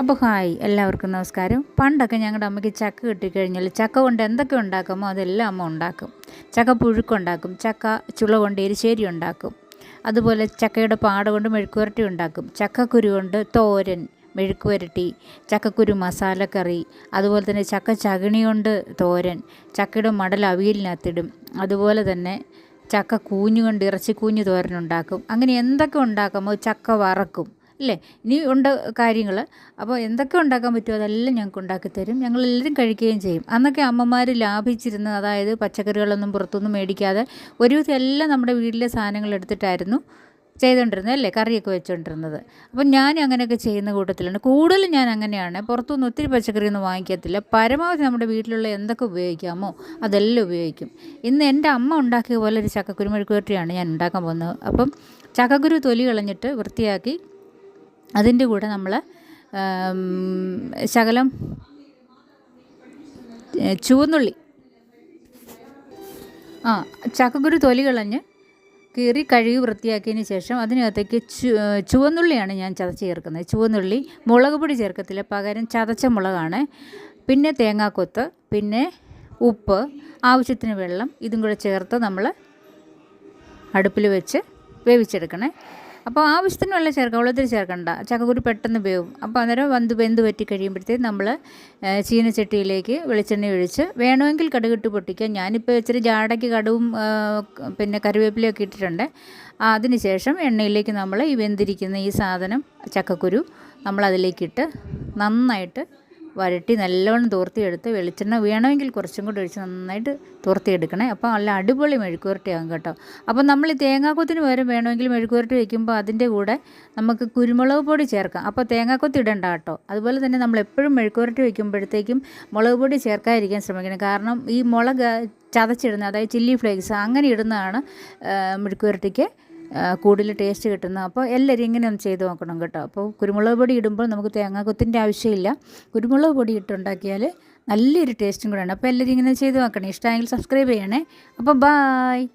അപ്പോൾ ഹായ് എല്ലാവർക്കും നമസ്കാരം. പണ്ടൊക്കെ ഞങ്ങളുടെ അമ്മയ്ക്ക് ചക്ക കിട്ടിക്കഴിഞ്ഞാൽ ചക്ക കൊണ്ട് എന്തൊക്കെ ഉണ്ടാക്കുമോ അതെല്ലാം അമ്മ ഉണ്ടാക്കും. ചക്ക പുഴുക്കുണ്ടാക്കും ചക്ക ചുള കൊണ്ട് എരിശ്ശേരി ഉണ്ടാക്കും. അതുപോലെ ചക്കയുടെ പാട കൊണ്ട് മെഴുക്കുവരട്ടി ഉണ്ടാക്കും. ചക്കക്കുരു കൊണ്ട് തോരൻ മെഴുക്കുവരട്ടി ചക്കക്കുരു മസാലക്കറി അതുപോലെ തന്നെ ചക്ക ചകിണി കൊണ്ട് തോരൻ ചക്കയുടെ മടൽ അവിയലിനകത്തിടും. അതുപോലെ തന്നെ ചക്ക കൂഞ്ഞു കൊണ്ട് ഇറച്ചി തോരൻ ഉണ്ടാക്കും. അങ്ങനെ എന്തൊക്കെ ഉണ്ടാക്കുമോ ചക്ക വറക്കും. അല്ലേ? ഇനി ഉണ്ട് കാര്യങ്ങൾ അപ്പോൾ എന്തൊക്കെ ഉണ്ടാക്കാൻ പറ്റുമോ അതെല്ലാം ഞങ്ങൾക്ക് ഉണ്ടാക്കി തരും. ഞങ്ങളെല്ലാവരും കഴിക്കുകയും ചെയ്യും. അന്നൊക്കെ അമ്മമാർ ലാഭിച്ചിരുന്നത് അതായത് പച്ചക്കറികളൊന്നും പുറത്തുനിന്ന് മേടിക്കാതെ ഒരുവിധം എല്ലാം നമ്മുടെ വീട്ടിലെ സാധനങ്ങൾ എടുത്തിട്ടായിരുന്നു ചെയ്തുകൊണ്ടിരുന്നത് അല്ലേ? കറിയൊക്കെ വെച്ചുകൊണ്ടിരുന്നത് അപ്പം ഞാൻ അങ്ങനെയൊക്കെ ചെയ്യുന്ന കൂട്ടത്തിലാണ് കൂടുതലും ഞാൻ അങ്ങനെയാണ്. പുറത്തുനിന്ന് ഒത്തിരി പച്ചക്കറിയൊന്നും വാങ്ങിക്കത്തില്ല. പരമാവധി നമ്മുടെ വീട്ടിലുള്ള എന്തൊക്കെ ഉപയോഗിക്കാമോ അതെല്ലാം ഉപയോഗിക്കും. ഇന്ന് എന്റെ അമ്മ ഉണ്ടാക്കിയ പോലെ ഒരു ചക്കക്കുരു മെഴുക്കുവരട്ടിയാണ് ഞാൻ ഉണ്ടാക്കാൻ പോകുന്നത്. അപ്പം ചക്കക്കുരു തൊലി കളഞ്ഞിട്ട് വൃത്തിയാക്കി അതിന്റെ കൂടെ നമ്മൾ ശകലം ചുവന്നുള്ളി ആ ചക്കക്കുരു തൊലി കളഞ്ഞ് കീറി കഴുകി വൃത്തിയാക്കിയതിന് ശേഷം അതിനകത്തേക്ക് ചുവന്നുള്ളിയാണ് ഞാൻ ചതച്ച് ചേർക്കുന്നത്. ചുവന്നുള്ളി മുളക് പൊടി ചേർക്കത്തില്ല പകരം ചതച്ച മുളകാണ്. പിന്നെ തേങ്ങാക്കൊത്ത് പിന്നെ ഉപ്പ് ആവശ്യത്തിന് വെള്ളം ഇതും കൂടെ ചേർത്ത് നമ്മൾ അടുപ്പിൽ വെച്ച് വേവിച്ചെടുക്കണേ. അപ്പോൾ ആവശ്യത്തിന് വെള്ളം ചേർക്കാം വെള്ളത്തിൽ ചേർക്കണ്ട. ചക്കക്കുരു പെട്ടെന്ന് വേവും. അപ്പോൾ അന്നേരം വന്ന് വെന്ത് വറ്റി കഴിയുമ്പോഴത്തേക്ക് നമ്മൾ ചീനച്ചട്ടിയിലേക്ക് വെളിച്ചെണ്ണ ഒഴിച്ച് വേണമെങ്കിൽ കടുകിട്ട് പൊട്ടിക്കാം. ഞാനിപ്പോൾ ഇച്ചിരി ജാടയ്ക്ക് കടുവും പിന്നെ പിന്നെ കറിവേപ്പിലയൊക്കെ ഇട്ടിട്ടുണ്ട്. അതിനുശേഷം എണ്ണയിലേക്ക് നമ്മൾ ഈ വെന്തിരിക്കുന്ന ഈ സാധനം ചക്കക്കുരു നമ്മളതിലേക്കിട്ട് നന്നായിട്ട് വരട്ടി നല്ലോണം തോർത്തിയെടുത്ത് വെളിച്ചെണ്ണ വേണമെങ്കിൽ കുറച്ചും കൂടി ഒഴിച്ച് നന്നായിട്ട് തോർത്തിയെടുക്കണേ. അപ്പോൾ നല്ല അടിപൊളി മെഴുക്കുവരട്ടിയാകും കേട്ടോ. അപ്പോൾ നമ്മൾ ഈ തേങ്ങാക്കൊത്തിന് പകരം വേണമെങ്കിൽ മെഴുക്കുവരട്ടി വയ്ക്കുമ്പോൾ അതിന്റെ കൂടെ നമുക്ക് കുരുമുളക് പൊടി ചേർക്കാം. അപ്പോൾ തേങ്ങാക്കൊത്തി ഇടണ്ട കേട്ടോ. അതുപോലെ തന്നെ നമ്മൾ എപ്പോഴും മെഴുക്കുവരട്ടി വയ്ക്കുമ്പോഴത്തേക്കും മുളക് പൊടി ചേർക്കാതിരിക്കാൻ ശ്രമിക്കണം. കാരണം ഈ മുളക് ചതച്ചിടുന്ന അതായത് ചില്ലി ഫ്ലേക്സ് അങ്ങനെ ഇടുന്നതാണ് മെഴുക്കുവരട്ടിക്ക് കൂടുതൽ ടേസ്റ്റ് കിട്ടുന്നത് അപ്പോൾ എല്ലാവരും ഇങ്ങനെ ഒന്ന് ചെയ്ത് നോക്കണം കേട്ടോ. അപ്പോൾ കുരുമുളക് പൊടി ഇടുമ്പോൾ നമുക്ക് തേങ്ങാക്കൊത്തിന്റെ ആവശ്യമില്ല. കുരുമുളക് പൊടി ഇട്ടുണ്ടാക്കിയാൽ നല്ലൊരു ടേസ്റ്റും കൂടെയാണ്. അപ്പോൾ എല്ലാവരും ഇങ്ങനെ ചെയ്ത് നോക്കണേ. ഇഷ്ടമായെങ്കിൽ സബ്സ്ക്രൈബ് ചെയ്യണേ. അപ്പോൾ ബായ്